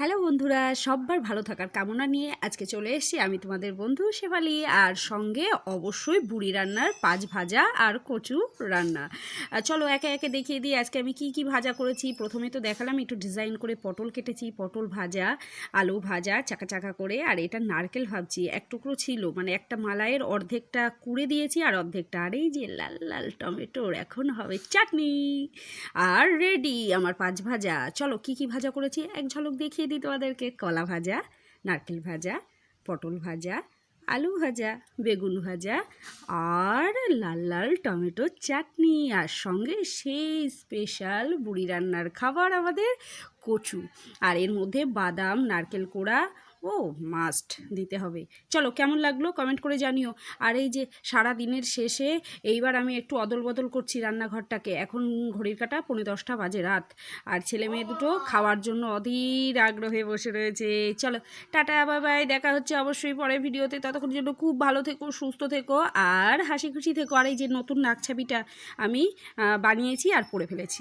Hello বন্ধুরা, সববার ভালো থাকার কামনা নিয়ে আজকে চলে এসেছি আমি তোমাদের বন্ধু শেফালি আর সঙ্গে অবশ্যই বুড়ি রান্নার পাঁচ ভাজা আর কচু রান্না। চলো একে একে দেখিয়ে দিই আজকে আমি কি কি ভাজা করেছি। প্রথমে তো দেখালাম একটু ডিজাইন করে পটল কেটেছি, পটল ভাজা, আলু ভাজা, চাকা চাকা করে, আর এটা নারকেল ভাবছি। এক টুকরো ছিল মানে একটা মালাইয়ের অর্ধেকটা কুড়ে দিয়েছি আর অর্ধেকটা, আর এই যে লাল লাল টমেটোর এখন হবে চাটনি। আর রেডি আমার পাঁচ ভাজা। চলো কি কি ভাজা করেছি? এক ঝলক দেখিয়ে দিই তোমাদেরকে কলা ভাজা, নারকেল ভাজা, পটল ভাজা, আলু ভাজা, বেগুন ভাজা আর লাল লাল টমেটো চাটনি। আর সঙ্গে সেই স্পেশাল বুড়ি রান্নার খাবার আমাদের কচু। আর এর মধ্যে বাদাম, নারকেল কোড়া ও মাস্ট দিতে হবে। চলো, কেমন লাগল কমেন্ট করে জানিও। আর এই যে সারা দিনের শেষে এইবার আমি একটু অদল বদল করছি রান্নাঘরটাকে। এখন ঘড়ির কাটা পৌনে দশটা বাজে রাত। আর ছেলে মেয়ে দুটো খাওয়ার জন্য অধীর আগ্রহে বসে রয়েছে। চলো, টাটা বাই বাই দেখা হচ্ছে অবশ্যই পরের ভিডিওতে। ততক্ষণ জন্য খুব ভালো থেকো, সুস্থ থেকো, আর হাসি খুশি থেকো। আর এই যে নতুন নাকছাবিটা আমি বানিয়েছি আর পরে ফেলেছি।